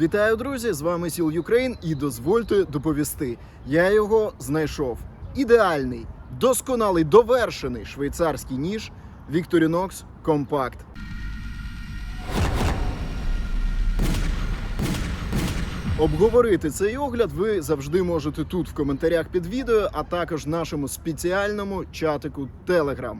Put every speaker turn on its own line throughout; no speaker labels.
Вітаю, друзі! З вами Сіл Юкрейн і дозвольте доповісти. Я його знайшов. Ідеальний, досконалий, довершений швейцарський ніж Victorinox Compact. Обговорити цей огляд ви завжди можете тут в коментарях під відео, а також в нашому спеціальному чатику Telegram.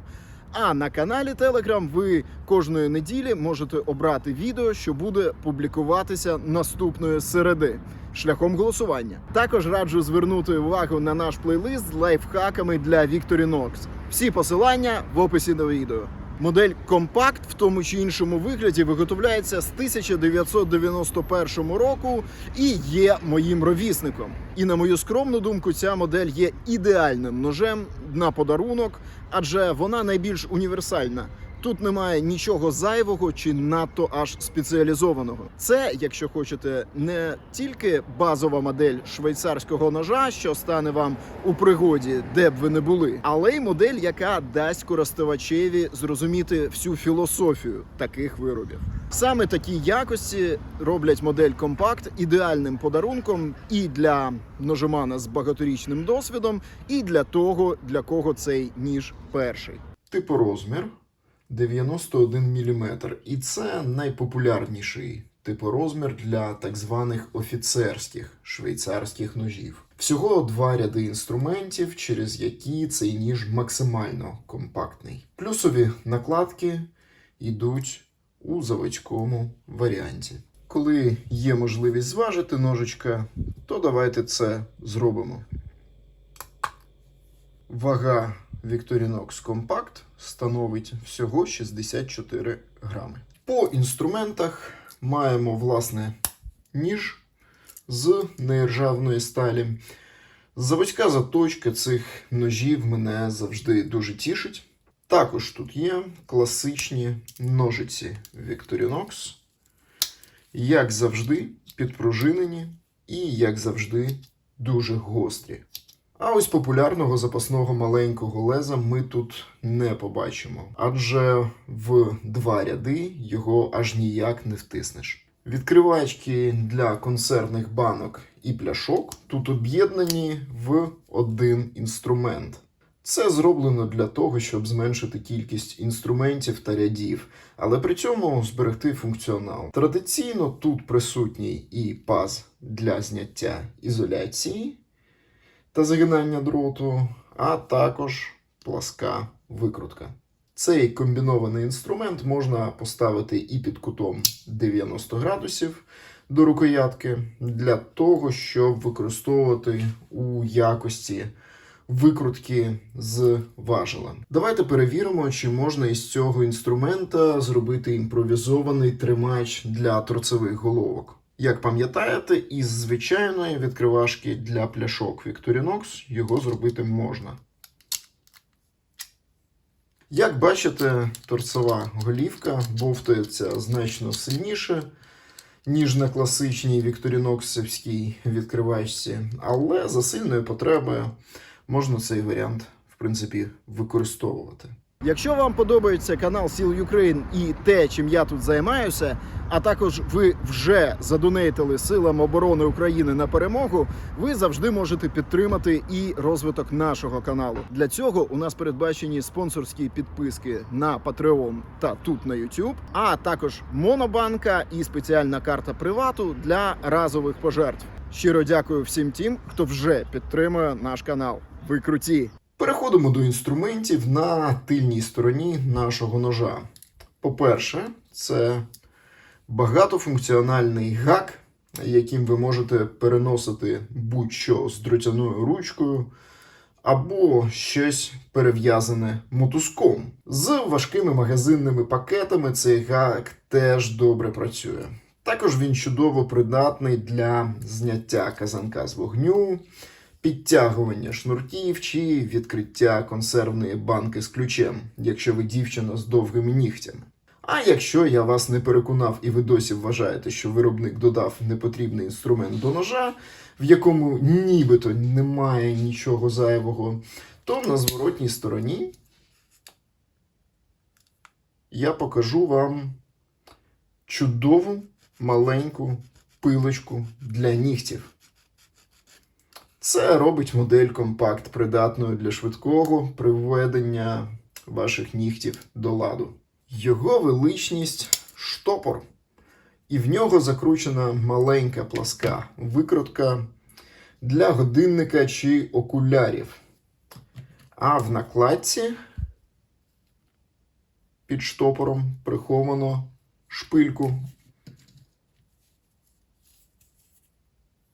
А на каналі Telegram ви кожної неділі можете обрати відео, що буде публікуватися наступної середи шляхом голосування. Також раджу звернути увагу на наш плейлист з лайфхаками для Victorinox. Всі посилання в описі до відео. Модель компакт в тому чи іншому вигляді виготовляється з 1991 року і є моїм ровісником. І на мою скромну думку, ця модель є ідеальним ножем на подарунок, адже вона найбільш універсальна. Тут немає нічого зайвого чи надто аж спеціалізованого. Це, якщо хочете, не тільки базова модель швейцарського ножа, що стане вам у пригоді, де б ви не були, але й модель, яка дасть користувачеві зрозуміти всю філософію таких виробів. Саме такі якості роблять модель компакт ідеальним подарунком і для ножемана з багаторічним досвідом, і для того, для кого цей ніж перший.
Типорозмір 91 мм. І це найпопулярніший типорозмір для так званих офіцерських швейцарських ножів. Всього два ряди інструментів, через які цей ніж максимально компактний. Плюсові накладки йдуть у заводському варіанті. Коли є можливість зважити ножичка, то давайте це зробимо. Вага Victorinox Compact становить всього 64 грами. По інструментах маємо власне ніж з нержавної сталі. Заводська заточка цих ножів мене завжди дуже тішить. Також тут є класичні ножиці Victorinox, як завжди, підпружинені і, як завжди, дуже гострі. А ось популярного запасного маленького леза ми тут не побачимо, адже в два ряди його аж ніяк не втиснеш. Відкривачки для консервних банок і пляшок тут об'єднані в один інструмент. Це зроблено для того, щоб зменшити кількість інструментів та рядів, але при цьому зберегти функціонал. Традиційно тут присутній і паз для зняття ізоляції та загинання дроту, а також пласка викрутка. Цей комбінований інструмент можна поставити і під кутом 90 градусів до рукоятки для того, щоб використовувати у якості викрутки з важелем. Давайте перевіримо, чи можна із цього інструмента зробити імпровізований тримач для торцевих головок. Як пам'ятаєте, із звичайної відкривашки для пляшок Victorinox його зробити можна. Як бачите, торцева голівка бовтається значно сильніше, ніж на класичній вікторіноксівській відкривачці, але за сильної потреби можна цей варіант, в принципі, використовувати.
Якщо вам подобається канал Сіл Юкрейн і те, чим я тут займаюся, а також ви вже задонейтили силам оборони України на перемогу, ви завжди можете підтримати і розвиток нашого каналу. Для цього у нас передбачені спонсорські підписки на Patreon та тут на YouTube, а також монобанка і спеціальна карта привату для разових пожертв. Щиро дякую всім тим, хто вже підтримує наш канал. Ви круті!
Переходимо до інструментів на тильній стороні нашого ножа. По-перше, це багатофункціональний гак, яким ви можете переносити будь-що з дротяною ручкою, або щось перев'язане мотузком. З важкими магазинними пакетами цей гак теж добре працює. Також він чудово придатний для зняття казанка з вогню, підтягування шнурків чи відкриття консервної банки з ключем, якщо ви дівчина з довгими нігтями. А якщо я вас не переконав і ви досі вважаєте, що виробник додав непотрібний інструмент до ножа, в якому нібито немає нічого зайвого, то на зворотній стороні я покажу вам чудову маленьку пилочку для нігтів. Це робить модель компакт придатною для швидкого приведення ваших нігтів до ладу. Його величність штопор. І в нього закручена маленька пласка викрутка для годинника чи окулярів. А в накладці під штопором приховано шпильку.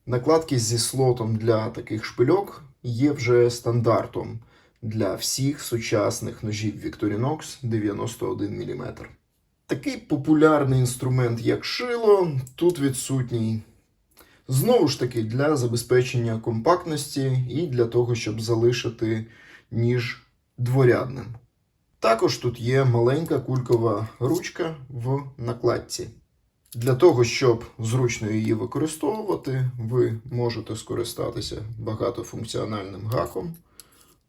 Накладки зі слотом для таких шпильок є вже стандартом для всіх сучасних ножів Victorinox 91 мм. Такий популярний інструмент, як шило, тут відсутній. Знову ж таки, для забезпечення компактності і для того, щоб залишити ніж дворядним. Також тут є маленька кулькова ручка в накладці. Для того, щоб зручно її використовувати, ви можете скористатися багатофункціональним гаком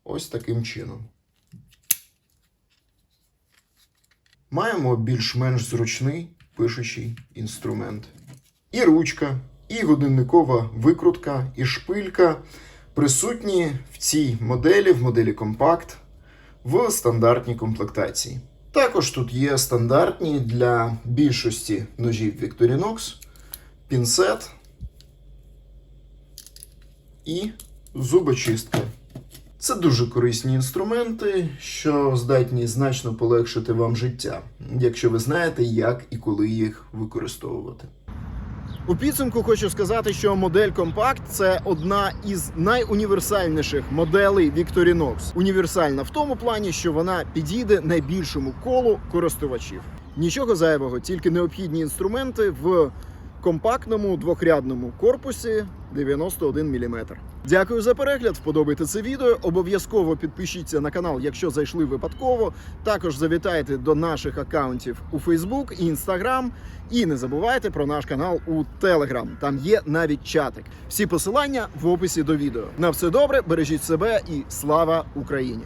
ось таким чином. Маємо більш-менш зручний пишучий інструмент. І ручка, і годинникова викрутка, і шпилька присутні в цій моделі, в моделі Compact, в стандартній комплектації. Також тут є стандартні для більшості ножів Victorinox пінцет і зубочистка. Це дуже корисні інструменти, що здатні значно полегшити вам життя, якщо ви знаєте, як і коли їх використовувати.
У підсумку хочу сказати, що модель компакт – це одна із найуніверсальніших моделей Victorinox. Універсальна в тому плані, що вона підійде найбільшому колу користувачів. Нічого зайвого, тільки необхідні інструменти в компактному двохрядному корпусі 91 мм. Дякую за перегляд. Вподобайте це відео. Обов'язково підпишіться на канал, якщо зайшли випадково. Також завітайте до наших аккаунтів у Facebook і Instagram. І не забувайте про наш канал у Telegram. Там є навіть чатик. Всі посилання в описі до відео. На все добре, бережіть себе і слава Україні!